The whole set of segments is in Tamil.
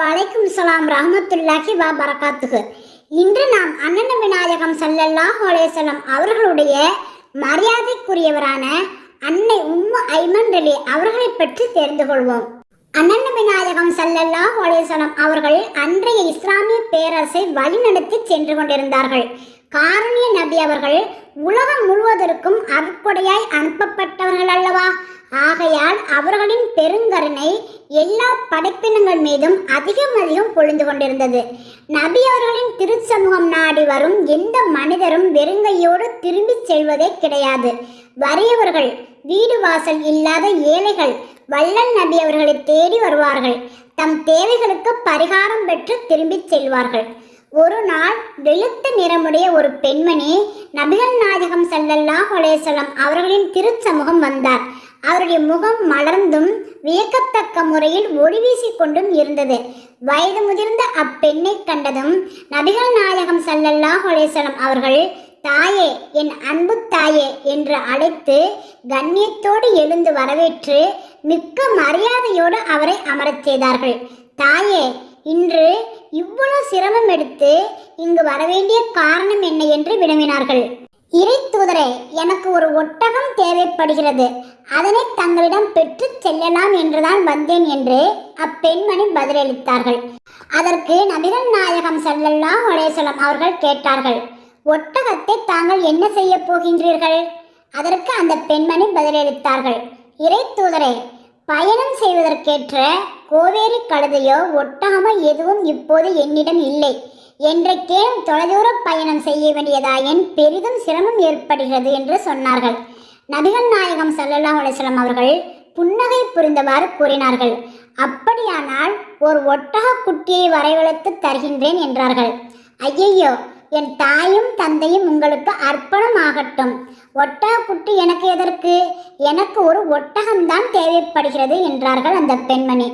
வலைக்கும் சலாம் ரஹமத்துல்லாஹி வா பரகாத்துகு இன்று நாம் அண்ணன விநாயகம் சல்லல்லாஹு அலைஹிஸ்ஸலாம் அவர்களுடைய மரியாதைக்குரியவரான அன்னை உம்மு ஐமன் ரலி அவர்களை பற்றி தெரிந்து கொள்வோம். அண்ணன் விநாயகம் சல்லல்லாஹு அலைஹிஸ்ஸலாம் அவர்கள் அன்றைய இஸ்லாமிய பேரரசை வழிநடத்தி சென்று கொண்டிருந்தார்கள். காரணிய நபி அவர்கள் உலகம் முழுவதற்கும் அருட்கொடையாய் அனுப்பப்பட்டவர்கள் அல்லவா? ஆகையால் அவர்களின் பெருங்கருணை எல்லா படைப்பினங்கள் மீதும் அதிகம் அதிகம் பொழிந்து கொண்டிருந்தது. நபி அவர்களின் திருச்சமூகம் நாடி வரும் எந்த மனிதரும் வெறுங்கையோடு திரும்பிச் செல்வதே கிடையாது. வறியவர்கள் வீடு வாசல் இல்லாத ஏழைகள் வள்ளல் நபி அவர்களை தேடி வருவார்கள். தம் தேவைகளுக்கு பரிகாரம் பெற்று திரும்பிச் செல்வார்கள். ஒரு நாள் வெளுத்த நிறமுடைய ஒரு பெண்மணி நபிகள் நாயகம் செல்லல்லா அலைஹி அவர்களின் திருச்சமூகம் வந்தார். அவருடைய முகம் மலர்ந்தும் வியக்கத்தக்க முறையில் ஒளி வீசிக்கொண்டும் இருந்தது. வயது முதிர்ந்த அப்பெண்ணை கண்டதும் நபிகள் நாயகம் சல்லல்லா ஹொலேசலம் அவர்கள் தாயே என் அன்பு தாயே என்று அழைத்து கண்ணியத்தோடு எழுந்து வரவேற்று மிக்க மரியாதையோடு அவரை அமரச் செய்தார்கள். தாயே இன்று இவ்வளவு சிரமம் எடுத்து இங்கு வரவேண்டிய காரணம் என்ன? என்று வினவினார்கள். இறை தூதரே எனக்கு ஒரு ஒட்டகம் தேவைப்படுகிறது. அதனை தங்களிடம் பெற்றுச் செல்லலாம் என்றுதான் வந்தேன் என்று அப்பெண்மணி பதிலளித்தார்கள். அதற்கு நபிகள் நாயகம் ஸல்லல்லாஹு அலைஹி அவர்கள் கேட்டார்கள் ஒட்டகத்தை தாங்கள் என்ன செய்ய போகின்றீர்கள்? அதற்கு அந்த பெண்மணி பதிலளித்தார்கள் இறை தூதரே பயணம் செய்வதற்கேற்ற கோவேரி கழுதையோ ஒட்டகமோ எதுவும் இப்போது என்னிடம் இல்லை. என்றைக்கேனும் தொலைதூர பயணம் செய்ய வேண்டியதாயின் பெரிதும் சிரமம் ஏற்படுகிறது என்று சொன்னார்கள். நபிகள் நாயகம் சல்லல்லா அலிஸ்லாம் அவர்கள் புன்னகை புரிந்தவாறு கூறினார்கள். அப்படியானால் ஒரு ஒட்டக குட்டியை வரைவழைத்து தருகின்றேன் என்றார்கள். ஐயையோ என் தாயும் தந்தையும் உங்களுக்கு அர்ப்பணம் ஆகட்டும். ஒட்டக குட்டி எனக்கு எதற்கு? எனக்கு ஒரு ஒட்டகம்தான் தேவைப்படுகிறது என்றார்கள் அந்த பெண்மணி.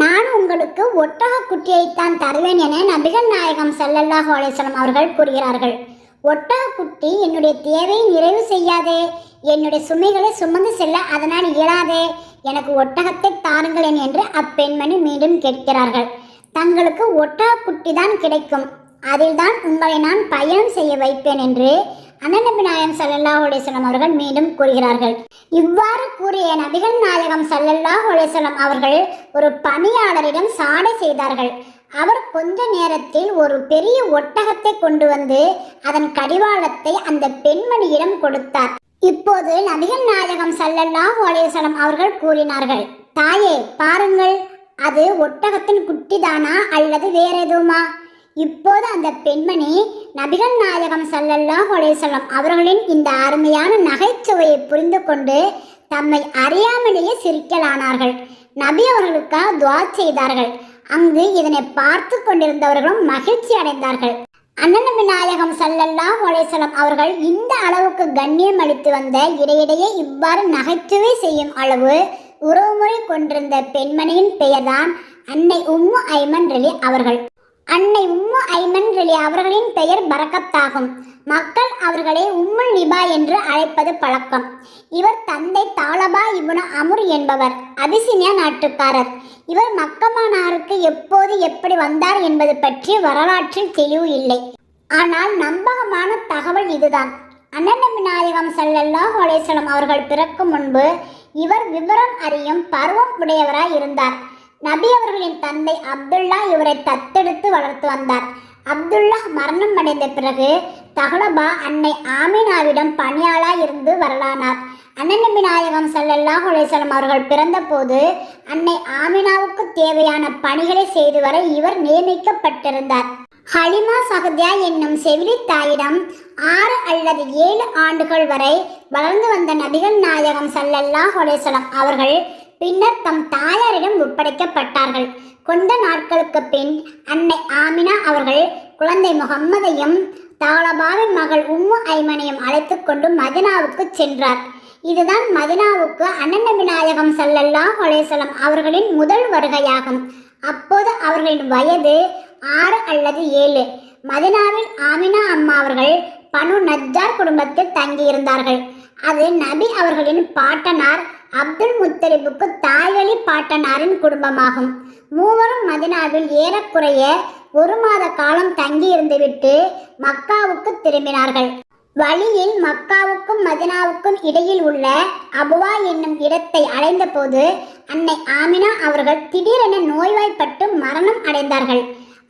நான் உங்களுக்கு ஒட்டக குட்டியைத்தான் தருவேன் என நபிகள் நாயகம் செல்லல்லா அலைஹி அவர்கள் கூறுகிறார்கள். ஒட்டக குட்டி என்னுடைய தேவையை நிறைவு செய்யாதே என்னுடைய சுமைகளை சுமந்து செல்ல அதனால் இயலாதே எனக்கு ஒட்டகத்தை தாருங்களேன் என்று அப்பெண்மணி மீண்டும் கேட்கிறார்கள். தங்களுக்கு ஒட்டக குட்டி தான் கிடைக்கும். அதில்தான் உங்களை நான் பயணம் செய்ய வைப்பேன் என்று அண்ணநபி நாயகம் சல்லல்லாஹு அலிஸ்லாம் அவர்கள் மீண்டும் கூறுகிறார்கள். இவ்வாறு கூறிய நபிகள் நாயகம் சல்லல்லாஹ் அலிஸ்லாம் அவர்கள் ஒரு பணியாளரிடம் சாடை செய்தார்கள். அவர் கொஞ்ச நேரத்தில் ஒரு பெரிய ஒட்டகத்தை கொண்டு வந்து அதன் கடிவாளத்தை அந்த பெண்மணியிடம் கொடுத்தார். இப்போது நபிகள் நாயகம் சல்லல்லாஹ் அலைஹிவஸல்லம் அவர்கள் கூறினார்கள் தாயே பாருங்கள் அது ஒட்டகத்தின் குட்டிதானா அல்லது வேற எதுவுமா இப்போது அந்த பெண்மணி நபிகள் நாயகம் சல்லல்லா ஹொலேசலம் அவர்களின் இந்த அருமையான நகைச்சுவையை புரிந்து கொண்டு தம்மை அறியாமலேயே சிரிக்கலானார்கள். நபி அவர்களுக்காக துவா செய்தார்கள். அங்கு இதனை பார்த்து கொண்டிருந்தவர்களும் மகிழ்ச்சி அடைந்தார்கள். அண்ணன் நாயகம் சல்லல்லா அலைஹி அவர்கள் இந்த அளவுக்கு கண்ணியம் அளித்து வந்த இடையிடையே இவ்வாறு நகைச்சுவை செய்யும் அளவு உறவுமுறை கொண்டிருந்த பெண்மணியின் பெயர்தான் அன்னை உம்மு ஐமன் ரலி அவர்கள். அன்னை உம்மு ஐமன் ரலி அவர்களின் பெயர் பரக்கத்தாகும். மக்கள் அவர்களை உம்முல் நிபா என்று அழைப்பது பழக்கம். இவர் தந்தை தாலபா இப்னு அமுர் என்பவர் அபிசினியா நாட்டுக்காரர். இவர் மக்கமானாருக்கு எப்போது எப்படி வந்தார் என்பது பற்றி வரலாற்றில் தெளிவு இல்லை. ஆனால் நம்பகமான தகவல் இதுதான். அண்ணன் விநாயகம் ஸல்லல்லாஹு அலைஹி அவர்கள் பிறக்கும் முன்பு இவர் விவரம் அறியும் பருவம் உடையவராய் இருந்தார். நபி அவர்களின் தந்தை அப்துல்லா இவரை தத்தெடுத்து வளர்த்து வந்தார். அப்துல்லா மரணம் அடைந்த பிறகு தகலபா அன்னை ஆமினாவிடம் பணியாளாய் இருந்து வரலானார். அண்ணன் நாயகம் ஸல்லல்லாஹு அலைஹி அவர்கள் பிறந்தபோது அன்னை ஆமினாவுக்கு தேவையான பணிகளை செய்து வர இவர் நியமிக்கப்பட்டிருந்தார். ஹலிமா சகதியா என்னும் செவிலி தாயிடம் ஆறு அல்லது ஏழு ஆண்டுகள் வரை வளர்ந்து வந்த நபிகள் நாயகம் ஸல்லல்லாஹு அலைஹி அவர்கள் பின்னர் தம் தாயாரிடம் ஒப்படைக்கப்பட்டார்கள். கொஞ்ச நாட்களுக்கு பின் அன்னை ஆமினா அவர்கள் குழந்தை முகம்மதையும் தாலபாவின் மகள் உம்மு ஐமனையும் அழைத்து கொண்டு மதினாவுக்கு சென்றார். இதுதான் மதினாவுக்கு அண்ணன் விநாயகம் நாயகம் ஸல்லல்லாஹு அவர்களின் முதல் வருகையாகும். அப்போது அவர்களின் வயது ஆறு அல்லது ஏழு. மதினாவில் ஆமினா அம்மா அவர்கள் பனு நஜ்ஜார் குடும்பத்தில் தங்கியிருந்தார்கள். அது நபி அவர்களின் பாட்டனார் அப்துல் முத்தலிபுக்கு தாய்வழி பாட்டனாரின் குடும்பமாகும். மூவரும் மதினாவில் ஏறக்குறைய ஒரு மாத காலம் தங்கியிருந்துவிட்டு மக்காவுக்கு திரும்பினார்கள். வழியில் மக்காவுக்கும் மதினாவுக்கும் இடையில் உள்ள அபுவா என்னும் இடத்தை அடைந்தபோது அன்னை ஆமினா அவர்கள் திடீரென நோய்வாய்ப்பட்டு மரணம் அடைந்தார்கள்.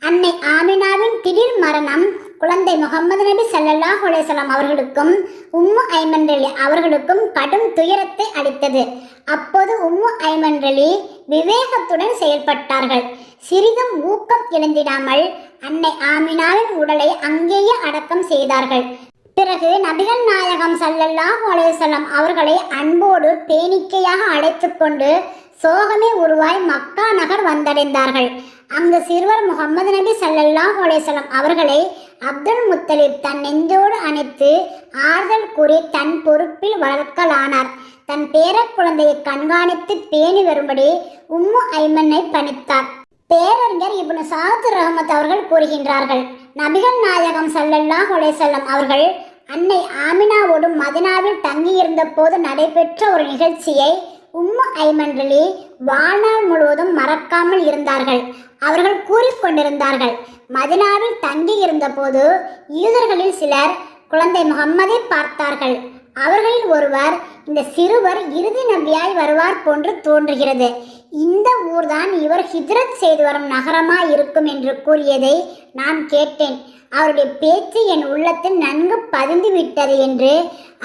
அன்னை ஆமினாவின் திடீர் மரணம் குழந்தை முகமது நபி சல்லல்லா ஹுலேசலாம் அவர்களுக்கும் உம்மு ஐமன்றலி அவர்களுக்கும் கடும் துயரத்தை அளித்தது. அப்போது உம்மு ஐமன்றலி விவேகத்துடன் செயல்பட்டார்கள். சிறிதும் ஊக்கம் இழந்திடாமல் அன்னை ஆமினாவின் உடலை அங்கேயே அடக்கம் செய்தார்கள். பிறகு நபிகள் நாயகம் சல்லல்லாஹ் அலைஹி அவர்களை அன்போடு பேணிக்கையாக அழைத்து கொண்டு சோகமே உருவாய் மக்கா நகர் வந்தடைந்தார்கள். அந்த சிறுவர் முகமது நபி சல்லல்லாஹ் அலேசலம் அவர்களை அப்துல் முத்தலிப் தன் நெஞ்சோடு அணைத்து ஆறுதல் கூறி தன் பொறுப்பில் வளர்க்கலானார். தன் பேர குழந்தையை கண்காணித்து பேணி வரும்படி உம்மு ஐமனை பணித்தார். பேரறிஞர் இப்னு சாத் ரஹமத் அவர்கள் கூறுகின்றார்கள் நபிகள் நாயகம் சல்லல்லாஹ் அலேசல்லம் அவர்கள் அன்னை ஆமினாவோடு மதினாவில் தங்கியிருந்த போது நடைபெற்ற ஒரு நிகழ்ச்சியை உம்மு ஐமன்றலி வாழ்நாள் முழுவதும் மறக்காமல் இருந்தார்கள். அவர்கள் கூறிக்கொண்டிருந்தார்கள். மதினாவில் தங்கி இருந்தபோது யூதர்களில் சிலர் குழந்தை முகம்மதை பார்த்தார்கள். அவர்களில் ஒருவர் இந்த சிறுவர் இறுதி நபியாய் வருவார் போன்று தோன்றுகிறது. இந்த ஊர்தான் இவர் ஹிஜ்ரத் செய்து வரும் நகரமாய் இருக்கும் என்று கூறியதை நான் கேட்டேன். அவருடைய பேச்சு என் உள்ளத்தில் நன்கு பதிந்து விட்டது என்று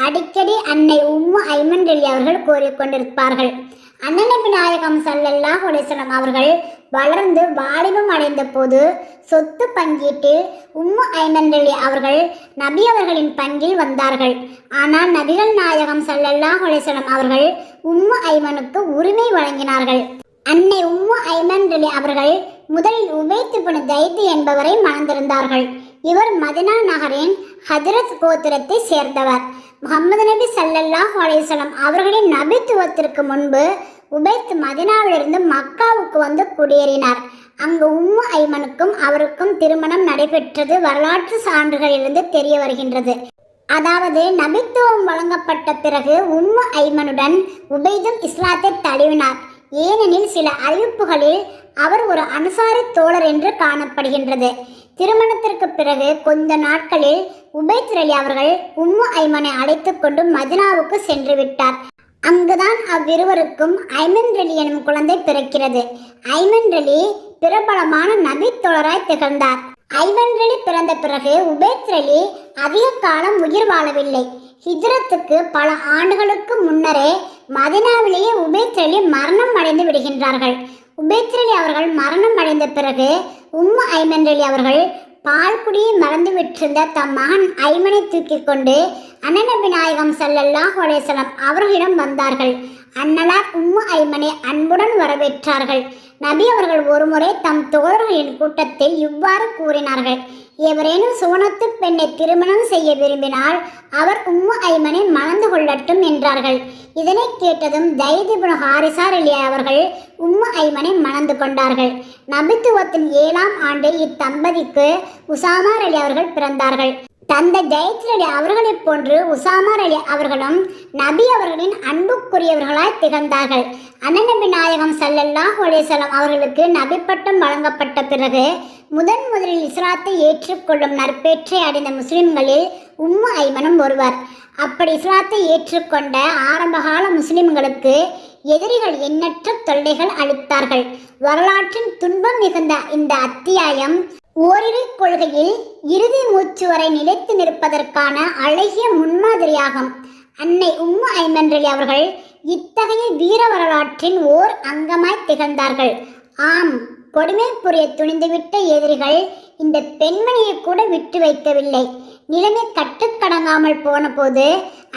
அடிக்கடி அன்னை உம்மு ஐமன் அவர்கள் கூறிக்கொண்டிருப்பார்கள். அண்ணனபி நாயகம் சல்லல்லாஹு அலைஹி அவர்கள் வளர்ந்து வாலிபம் அடைந்த போது சொத்து பங்கீட்டில் உம்மு ஐமந்தலி அவர்கள் நபி அவர்களின் பங்கில் வந்தார்கள். ஆனால் நபிகள் நாயகம் சல்லல்லாஹு அலைஹி அவர்கள் உம்மு ஐமனுக்கு உரிமை வழங்கினார்கள். அன்னை உம்மு ஐமன்றலி அவர்கள் முதலில் உபைத்து புன தைத்து என்பவரை மணந்திருந்தார்கள். இவர் மதினா நகரின் ஹதரத் கோத்திரத்தை சேர்ந்தவர். முகமது நபி சல்லல்லாஹ் அலைஹி அவர்களின் நபித்துவத்திற்கு முன்பு உபைத் மதினாவிலிருந்து மக்காவுக்கு வந்து குடியேறினார். அங்கு உம்மு ஐமனுக்கும் அவருக்கும் திருமணம் நடைபெற்றது. வரலாற்று சான்றுகளிலிருந்து தெரிய வருகின்றது. அதாவது நபித்துவம் வழங்கப்பட்ட பிறகு உம்மு ஐமனுடன் உபைதும் இஸ்லாத்தை தழுவினார். ஏனெனில் சில அறிவிப்புகளில் அவர் ஒரு அனுசாரி தோழர் என்று காணப்படுகின்றது. திருமணத்திற்கு பிறகு கொஞ்ச நாட்களில் உபைத் அலி அவர்கள் உம்மு ஐமனை அழைத்து கொண்டு மதினாவுக்கு சென்று விட்டார். அங்குதான் அவ்விருவருக்கும் ஐமன் ரலி எனும் குழந்தை பிறக்கிறது. ஐமன் ரலி பிரபலமான நபி தோழராய் திகழ்ந்தார். ஐமன் ரலி பிறந்த பிறகு உபேத் ரலி அதிக காலம் உயிர் வாழவில்லை. ஹிஜ்ரத்துக்கு பல ஆண்டுகளுக்கு முன்னரே மதினாவிலேயே உபேத்ரலி மரணம் அடைந்து விடுகின்றார்கள். உபேத்ரலி அவர்கள் மரணம் அடைந்த பிறகு உம்மு ஐமன்றலி அவர்கள் பால்குடியை மறந்து விட்டிருந்த தம் மகன் ஐமனை தூக்கி கொண்டு அண்ணனபி நாயகம் ஸல்லல்லாஹு அலைஹி அவர்களிடம் வந்தார்கள். அன்னலார் உம்மு ஐமனை அன்புடன் வரவேற்றார்கள். நபி அவர்கள் ஒருமுறை தம் தோழர்களின் கூட்டத்தில் இவ்வாறு கூறினார்கள். எவரேனும் சுவனத்து பெண்ணை திருமணம் செய்ய விரும்பினால் அவர் உம்மு ஐமனை மணந்து கொள்ளட்டும் என்றார்கள். இதனை கேட்டதும் தைதிபுன ஹாரிசார் அலி அவர்கள் உம்மு ஐமனை மணந்து கொண்டார்கள். நபித்துவத்தின் ஏழாம் ஆண்டு இத்தம்பதிக்கு உசாமார் அலி அவர்கள் பிறந்தார்கள். தந்தை ஜெயத்ர் அலி அவர்களைப் போன்று உசாமார் அலி அவர்களும் நபி அவர்களின் அன்புக்குரியவர்களாய் திகழ்ந்தார்கள். அண்ணநபி நாயகம் சல்லல்லா அலைஹி அவர்களுக்கு நபி பட்டம் வழங்கப்பட்ட பிறகு முதன் முதலில் இஸ்லாத்தை ஏற்றுக்கொள்ளும் நற்பேற்றை அடைந்த முஸ்லிம்களில் உம்மு ஐமனும் ஒருவர். அப்படி இஸ்லாத்தை ஏற்றுக்கொண்ட ஆரம்பகால முஸ்லிம்களுக்கு எதிரிகள் எண்ணற்ற தொல்லைகள் அளித்தார்கள். வரலாற்றின் துன்பம் மிகுந்த இந்த அத்தியாயம் ஓரிரு கொள்கையில் இறுதி மூச்சு வரை நிலைத்து நிற்பதற்கான அழகிய முன்மாதிரியாகும். அன்னை உம்மு ஐமன்றலி அவர்கள் இத்தகைய வீர வரலாற்றின் ஓர் அங்கமாய் திகழ்ந்தார்கள். ஆம் கொடுமை புரிய துணிந்துவிட்ட எதிரிகள் இந்த பெண்மணியை கூட விட்டு வைக்கவில்லை. நிலைமை கட்டுக்கடங்காமல் போன போது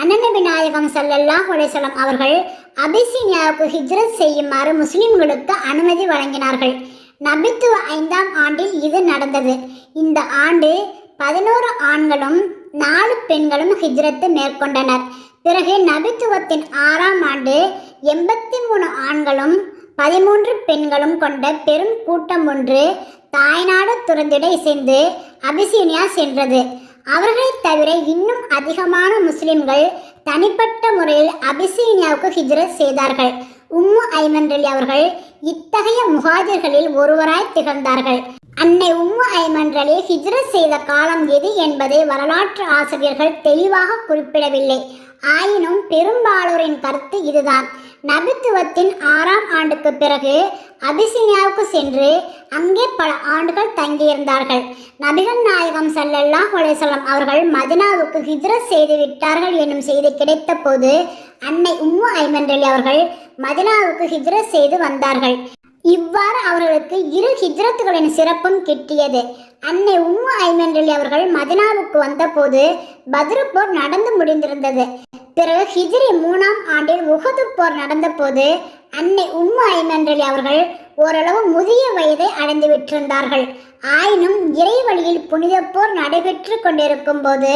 அனந்த விநாயகம் ஸல்லல்லாஹு அலைஹி அவர்கள் அபிசீனியாவுக்கு ஹிஜ்ரத் செய்யுமாறு முஸ்லிம்களுக்கு அனுமதி வழங்கினார்கள். நபித்துவ ஐந்தாம் ஆண்டில் இது நடந்தது. இந்த ஆண்டு பதினோரு ஆண்களும் நாலு பெண்களும் ஹிஜ்ரத்து மேற்கொண்டனர். பிறகு நபித்துவத்தின் ஆறாம் ஆண்டு எண்பத்தி மூணு ஆண்களும் பதிமூன்று பெண்களும் கொண்ட பெரும் கூட்டம் ஒன்று தாய்நாடு துறந்திட இசைந்து அபிசீனியா சென்றது. அவர்களைத் தவிர இன்னும் அதிகமான முஸ்லிம்கள் தனிப்பட்ட முறையில் அபிசீனியாவுக்கு ஹிஜ்ரத் செய்தார்கள். உம்மு ஐமன்றலி அவர்கள் இத்தகைய முகாஜர்களில் ஒருவராய் திகழ்ந்தார்கள். அன்னை உம்மு ஐமன்றலி ஹிஜ்ரத் செய்த காலம் எது என்பதை வரலாற்று ஆசிரியர்கள் தெளிவாக குறிப்பிடவில்லை. ஆயினும் பெரும்பாலோரின் கருத்து இதுதான். நபித்துவத்தின் ஆறாம் ஆண்டுக்கு பிறகு அபிசினியாவுக்கு சென்று அங்கே பல ஆண்டுகள் தங்கியிருந்தார்கள். நபிகள் நாயகம் ஸல்லல்லாஹு அலைஹி அவர்கள் மதினாவுக்கு ஹிஜ்ர செய்து விட்டார்கள் என்னும் செய்தி கிடைத்த போது அன்னை உம்மு ஐமன்றலி அவர்கள் மதினாவுக்கு ஹிஜ்ர செய்து வந்தார்கள். இவ்வாறு அவர்களுக்கு இரு ஹிஜ்ரத்துகளின் சிறப்பும் கிட்டியது. அன்னை உம்மு ஐமன்றலி அவர்கள் மதினாவுக்கு வந்தபோது பதிரு போர் நடந்து முடிந்திருந்தது. பிறகு ஹிஜ்ரி மூணாம் ஆண்டில் உகது போர் நடந்தபோது அன்னை உம்மு ஐமன்றலி அவர்கள் ஓரளவு முதிய வயதை அடைந்து விட்டிருந்தார்கள். ஆயினும் இறை வழியில் புனித போர் நடைபெற்று கொண்டிருக்கும் போது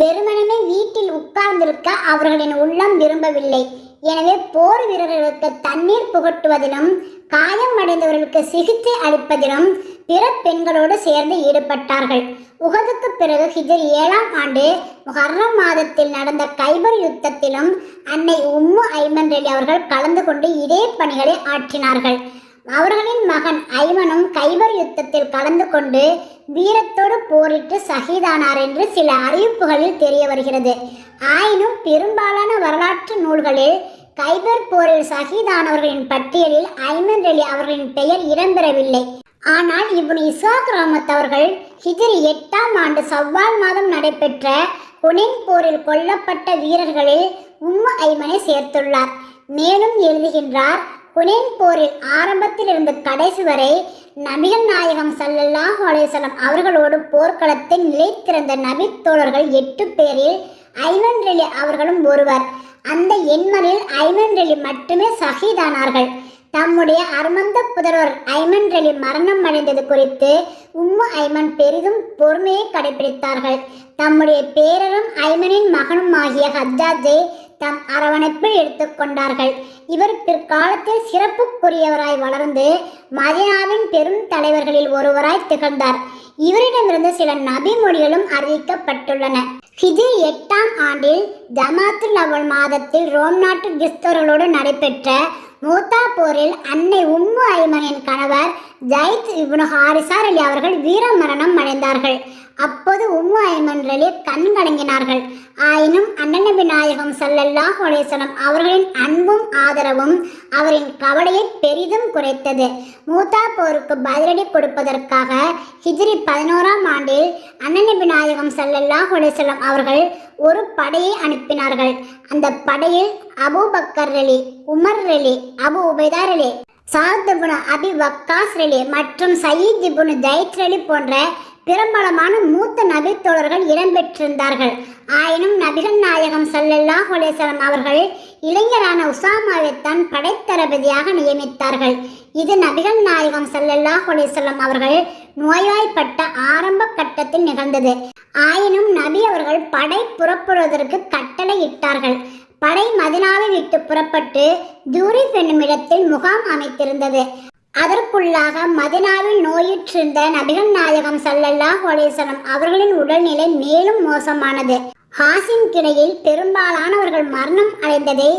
வெறுமனமே வீட்டில் உட்கார்ந்திருக்க அவர்களின் உள்ளம் விரும்பவில்லை. எனவே போர் வீரர்களுக்கு தண்ணீர் புகட்டுவதிலும் காயம் அடைந்தவர்களுக்கு சிகிச்சை அளிப்பதிலும் பிற பெண்களோடு சேர்ந்து ஈடுபட்டார்கள். உகதுக்கு பிறகு ஹிஜர் ஏழாம் ஆண்டு முஹர்ரம் மாதத்தில் நடந்த கைபர் யுத்தத்திலும் அன்னை உம்மு ஐமன் ரெலி அவர்கள் கலந்து கொண்டு இதே பணிகளை ஆற்றினார்கள். அவர்களின் மகன் ஐமனும் கைபர் யுத்தத்தில் கலந்து கொண்டு வீரத்தோடு போரிட்டு சகிதானார் என்று சில அறிவிப்புகளில் தெரிய வருகிறது. ஆயினும் பெரும்பாலான வரலாற்று நூல்களில் கைபர் போரில் சகிதானவர்களின் பட்டியலில் ஐமன் அலி அவர்களின் பெயர் இடம்பெறவில்லை. ஆனால் இவன் இசாக் ராமத்தவர்கள் ஹிஜ்ரி எட்டாம் ஆண்டு சவ்வால் மாதம் நடைபெற்ற ஹுனைன் போரில் கொல்லப்பட்ட வீரர்களில் உம்மு ஐமனை சேர்த்துள்ளார். மேலும் எழுதுகின்றார் ஹுனைன் போரில் ஆரம்பத்தில் இருந்து கடைசி வரை நபிகள் நாயகம் சல்லல்லாஹ் அலேசலம் அவர்களோடு போர்க்களத்தில் நிலைத்திருந்த நபி தோழர்கள் எட்டு பேரில் ஐமன் ரெலி அவர்களும் ஒருவர். அந்த எண்மரில் ஐமன் மட்டுமே சஹீதானார்கள் தம்முடைய அருமந்த புதல்வர் ஐமன் ரெலி மரணம் அடைந்தது குறித்து உம்மு ஐமன் பெரிதும் பொறுமையை கடைபிடித்தார்கள். தம்முடைய பேரரும் ஐமனின் மகனும் ஆகிய ஹஜ்ஜாஜை தம் அரவணைப்பில் எடுத்துக்கொண்டார்கள் இவர் பிற்காலத்தில் சிறப்புக்குரியவராய் வளர்ந்து மதினாவின் பெரும் தலைவர்களில் ஒருவராய் திகழ்ந்தார். இவரிடமிருந்து சில நபி மொழிகளும் அறிவிக்கப்பட்டுள்ளன. ஹிஜி எட்டாம் ஆண்டில் ஜமாத்துல் அவள் மாதத்தில் ரோம் நாட்டு கிறிஸ்தவர்களோடு நடைபெற்ற மூத்தா போரில் அன்னை உம்மு ஐமனின் கணவர் ஜைத் இப்னு ஹாரிசார் அலி அவர்கள் வீரமரணம் அடைந்தார்கள். அப்போது உம்மு நின்றலே ரலி கண் கலங்கினார்கள். ஆயினும் அண்ணநபி நாயகம் சல்லல்லாஹ் ஒலேசனம் அவர்களின் அன்பும் ஆதரவும் அவரின் கவலையை பெரிதும் குறைத்தது. மூத்தா போருக்கு பதிலடி கொடுப்பதற்காக ஹிஜ்ரி பதினோராம் ஆண்டில் அண்ணநபி நாயகம் சல்லல்லாஹ் ஒலேசலம் அவர்கள் ஒரு படையை அனுப்பினார்கள். அந்த படையில் அபு பக்கர் ரலி உமர் ரலி அபு உபைதா ரலி சாத் அபி வக்காஸ் ரலி மற்றும் சயீத் இபுனு ஜைத் ரலி போன்ற பிரபலமான மூத்த நபி தோழர்கள் இடம்பெற்றிருந்தார்கள். ஆயினும் நபிகள் நாயகம் சல்லல்லா ஹொலேசலம் அவர்கள் இளைஞரான உசாமாவைத்தான் படைத்தளபதியாக நியமித்தார்கள். இது நபிகள் நாயகம் சல்லல்லா ஹொலேசலம் அவர்கள் நோய்வாய்ப்பட்ட ஆரம்ப கட்டத்தில் நிகழ்ந்தது. ஆயினும் நபி அவர்கள் படை புறப்படுவதற்கு கட்டளை இட்டார்கள் படை மதினாவை விட்டு புறப்பட்டு ஜூரிஃப் என்னும் இடத்தில் முகாம் அமைத்திருந்தது. அதற்குள்ளாக மதினாவில் நோயுற்றிருந்த நபிகள் நாயகம் சல்லல்லாஹ் அலைஹி அவர்களின் உடல்நிலை மேலும் மோசமானது. ஹாசின் கிணையில் பெரும்பாலானவர்கள் மரணம் அடைந்ததை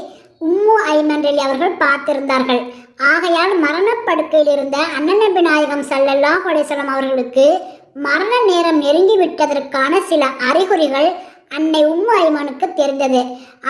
உம்மு ஐமன்றலி அவர்கள் பார்த்திருந்தார்கள். ஆகையால் மரணப்படுக்கையில் இருந்த அண்ணன் நபி நாயகம் ஸல்லல்லாஹு அலைஹி அவர்களுக்கு மரண நேரம் நெருங்கி விட்டதற்கான சில அறிகுறிகள் அன்னை உம்மு ஐமனுக்கு தெரிந்தது.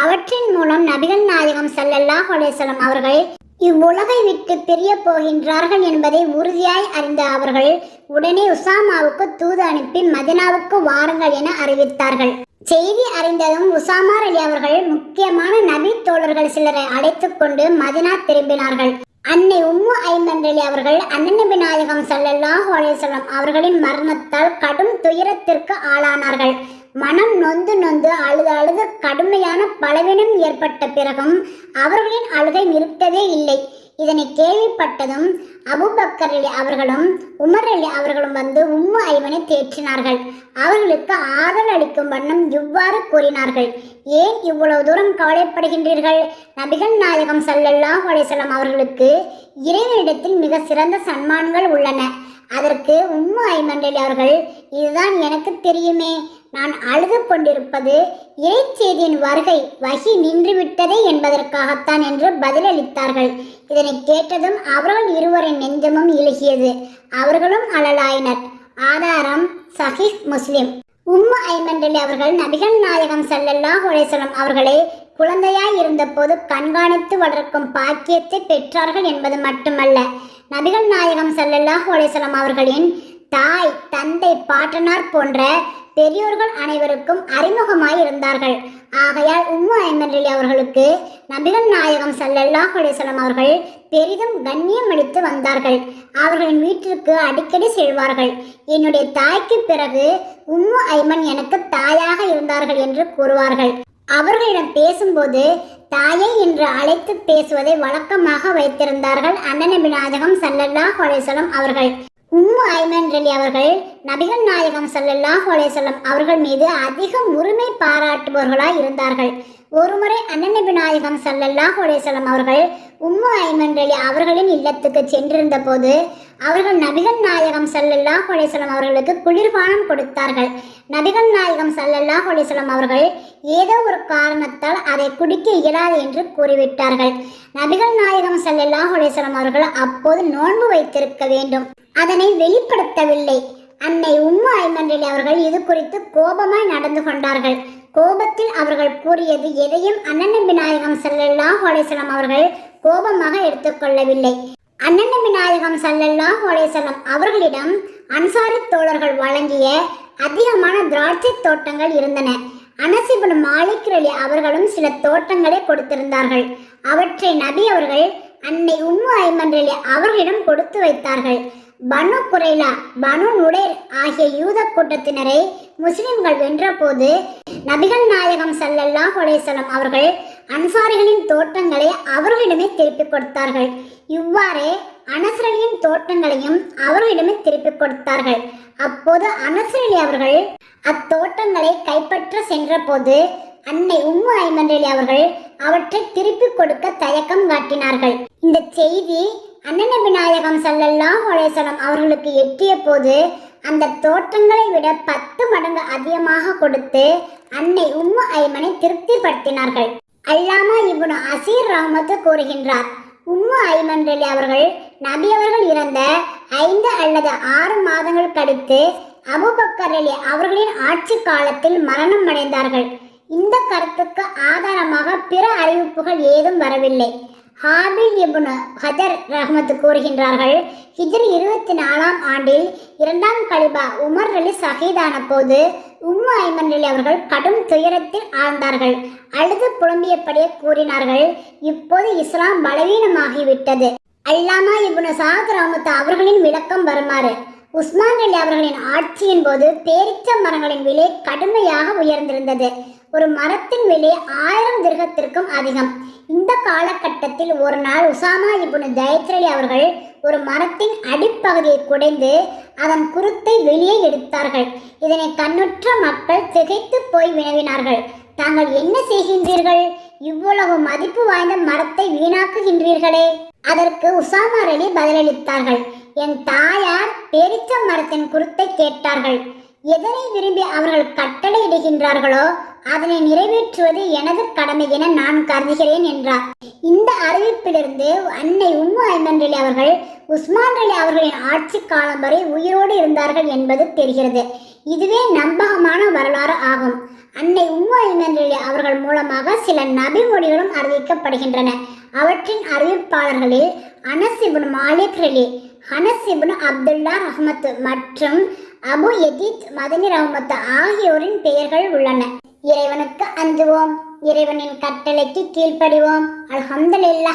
அவற்றின் மூலம் நபிகள் நாயகம் சல்லல்லாஹ் அலைஹி அவர்கள் இவ்வுலகை விட்டு பிரிய போகின்றார்கள் என்பதை உறுதியாய் அறிந்த அவர்கள் உடனே உசாமாவுக்கு தூது அனுப்பி மதினாவுக்கு வாருங்கள் என அறிவித்தார்கள். செய்தி அறிந்ததும் உசாமார் அலி அவர்கள் முக்கியமான நபி தோழர்கள் சிலரை அழைத்து கொண்டு மதினா திரும்பினார்கள். அன்னை உம்மு ஐமன்றலி அவர்கள் அண்ணன் நாயகம் ஸல்லல்லாஹு அலைஹி அவர்களின் மரணத்தால் கடும் துயரத்திற்கு ஆளானார்கள். மனம் நொந்து நொந்து அழுது அழுது கடுமையான பலவீனம் ஏற்பட்ட பிறகும் அவர்களின் அழுகை நிறுத்தவே இல்லை. இதனை கேள்விப்பட்டதும் அபுபக்கர் அலி அவர்களும் உமர் அலி அவர்களும் வந்து உம்மு ஐவனை தேற்றினார்கள். அவர்களுக்கு ஆதரவு அளிக்கும் வண்ணம் இவ்வாறு கூறினார்கள். ஏன் இவ்வளவு தூரம் கவலைப்படுகின்றீர்கள்? நபிகள் நாயகம் சல்லல்லாஹ் அலிசல்லாம் அவர்களுக்கு இறைவனிடத்தில் மிக சிறந்த சன்மான்கள் உள்ளன. அதற்கு உம்மு ஐமண்டலி அவர்கள் இதுதான் எனக்கு தெரியுமே. நான் அழுது கொண்டிருப்பது இறைச்செய்தியின் வருகை வகி நின்றுவிட்டதே என்பதற்காகத்தான் என்று பதிலளித்தார்கள். இதனை கேட்டதும் அவர்கள் இருவரின் நெஞ்சமும் இழுகியது. அவர்களும் அழலாயினர் ஆதாரம் சஹிஹ் முஸ்லிம். உம்மு ஐமண்டலி அவர்கள் நபிகள் நாயகம் ஸல்லல்லாஹு அலைஹி வஸல்லம் அவர்களை குழந்தையாய் இருந்தபோது கண்காணித்து வளர்க்கும் பாக்கியத்தை பெற்றார்கள் என்பது மட்டுமல்ல. நபிகள் நாயகம் ஸல்லல்லாஹு அலைஹி அவர்களின் தாய் தந்தை பாட்டனார் போன்ற பெரியோர்கள் அனைவருக்கும் அறிமுகமாய் இருந்தார்கள். ஆகையால் உம்மு ஐமன்றலி அவர்களுக்கு நபிகள் நாயகம் சல்லல்லாஹ் அலைஹி அவர்கள் பெரிதும் கண்ணியம் அளித்து வந்தார்கள். அவர்களின் வீட்டிற்கு அடிக்கடி செல்வார்கள். என்னுடைய தாய்க்கு பிறகு உம்மு ஐமன் எனக்கு தாயாக இருந்தார்கள் என்று கூறுவார்கள். அவர்களிடம் பேசும்போது தாயை என்று அழைத்து பேசுவதை வழக்கமாக வைத்திருந்தார்கள் அண்ணனபி நாயகம் சல்லல்லா அலைஹி அவர்கள். உம்மு ஐமன் ரலி அவர்கள் நபிகள் நாயகம் சல்லல்லா அலைஹி அவர்கள் மீது அதிகம் உரிமை பாராட்டுபவர்களாய் இருந்தார்கள். ஒருமுறை அண்ணன் நாயகம் ஸல்லல்லாஹு அலைஹி அவர்கள் உம்மு ஐமன் அவர்களின் இல்லத்துக்கு சென்றிருந்த போது அவர்கள் நபிகள் நாயகம் ஸல்லல்லாஹு அலைஹி அவர்களுக்கு குளிர்பானம் கொடுத்தார்கள். நபிகள் நாயகம் ஸல்லல்லாஹு அலைஹி அவர்கள் ஏதோ ஒரு காரணத்தால் அதை குடிக்க இயலாது என்று கூறிவிட்டார்கள். நபிகள் நாயகம் ஸல்லல்லாஹு அலைஹி அவர்கள் அப்போது நோன்பு வைத்திருக்க வேண்டும். அதனை வெளிப்படுத்தவில்லை. அன்னை உம்மு ஐமன்றலி அவர்கள் இது குறித்து கோபமாய் நடந்து கொண்டார்கள். கோபத்தில் அவர்கள் கூறியது எதையும் அண்ணன் விநாயகம் ஸல்லல்லாஹு ஹோலேசலம் அவர்கள் கோபமாக எடுத்துக்கொள்ளவில்லை. அண்ணன் விநாயகம் ஸல்லல்லாஹு அலைஹி அவர்களிடம் அன்சாரி தோழர்கள் வழங்கிய அதிகமான திராட்சை தோட்டங்கள் இருந்தன. அனசிபன் மாலிக் ரலி அவர்களும் சில தோட்டங்களை கொடுத்திருந்தார்கள். அவற்றை நபி அவர்கள் அன்னை உம்மு ஐமன் ரலி அவர்களிடம் கொடுத்து வைத்தார்கள். பனு குரைலா பனு நுடேர் ஆகிய யூத கூட்டத்தினரை முஸ்லிம்கள் வென்றபோது நபிகள் நாயகம் ஸல்லல்லாஹு அலைஹி அவர்கள் அன்சாரிகளின் தோட்டங்களை அவர்களிடமே திருப்பிக் கொடுத்தார்கள். இவ்வாறே அனசரலியின் தோட்டங்களையும் அவர்களிடமே திருப்பிக் கொடுத்தார்கள். அப்போது அனசரலி அவர்கள் அத்தோட்டங்களை கைப்பற்ற சென்றபோது அன்னை உம்மு ஐமன்றலி அவர்கள் அவற்றை திருப்பிக் கொடுக்க தயக்கம் காட்டினார்கள். இந்த செய்தி அண்ணன் விநாயகம் ஸல்லல்லாஹு அலைஹி அவர்களுக்கு எட்டிய போது அந்த தோற்றங்களை விட பத்து மடங்கு அதிகமாக கொடுத்து அன்னை உம்மு ஐமனை திருப்திப்படுத்தினார்கள். அல்லாமா இவனு அசீர் ரஹ்மத்து கூறுகின்றார் உம்மு ஐமன் ரலி அவர்கள் நபி அவர்கள் இறந்த ஐந்து அல்லது ஆறு மாதங்கள் கழித்து அபுபக்கர் அலி அவர்களின் ஆட்சி காலத்தில் மரணம் அடைந்தார்கள். இந்த கருத்துக்கு ஆதாரமாக பிற அறிவிப்புகள் ஏதும் வரவில்லை. ஹாபில் இபுன் ஹஜர் ரஹ்மத் கூறுகின்றார்கள் ஹிஜ்ரி இருபத்தி நாலாம் ஆண்டில் இரண்டாம் கலிபா உமர் அலி சஹீதான போது உம்மு ஐமன் அலி அவர்கள் கடும் துயரத்தில் ஆழ்ந்தார்கள். அழுது புலம்பியபடியே கூறினார்கள் இப்போது இஸ்லாம் பலவீனமாகிவிட்டது. அல்லாமா இப்னு சாத் ரஹமத் அவர்களின் விளக்கம் வருமாறு உஸ்மான் அலி அவர்களின் ஆட்சியின் போது பேரிச்ச மரங்களின் விலை கடுமையாக உயர்ந்திருந்தது. ஒரு மரத்தின் விலை ஆயிரம் திருகத்திற்கும் அதிகம். இந்த காலகட்டத்தில் ஒரு நாள் உசாமா இப்னு ஜெயத்ரலி அவர்கள் ஒரு மரத்தின் அடிப்பகுதியை குடைந்து அதன் குருத்தை வெளியே எடுத்தார்கள். இதனை கண்ணுற்ற மக்கள் திகைத்து போய் வினவினார்கள். தாங்கள் என்ன செய்கின்றீர்கள்? இவ்வளவு மதிப்பு வாய்ந்த மரத்தை வீணாக்குகின்றீர்களே. அதற்கு உசாமா அலி பதிலளித்தார்கள். என் தாயார் பேரிச்ச மரத்தின் குருத்தை கேட்டார்கள். எதனை விரும்பி அவர்கள் கட்டளையிடுகின்றார்களோ அதனை நிறைவேற்றுவது எனது கடமை என நான் கருதுகிறேன் என்றார். இந்த அறிவிப்பிலிருந்து அன்னை உம்மு ஐமன் அவர்கள் உஸ்மான் அலி அவர்களின் ஆட்சி காலம் வரை உயிரோடு இருந்தார்கள் என்பது தெரிகிறது. இதுவே நம்பகமான வரலாறு ஆகும். அன்னை உம்மு ஐமன் அவர்கள் மூலமாக சில நபிமொழிகளும் அறிவிக்கப்படுகின்றன. அவற்றின் அறிவிப்பாளர்களில் அனசிபுன் மாலிக் ரலி ஹனஸ் இப்னு அப்துல்லா ரஹ்மத் மற்றும் அபு எதித் மதனி ரஹ்மத் ஆகியோரின் பெயர்கள் உள்ளன. இறைவனுக்கு அஞ்சுவோம். இறைவனின் கட்டளைக்கு கீழ்ப்படிவோம். அலமதுல்லா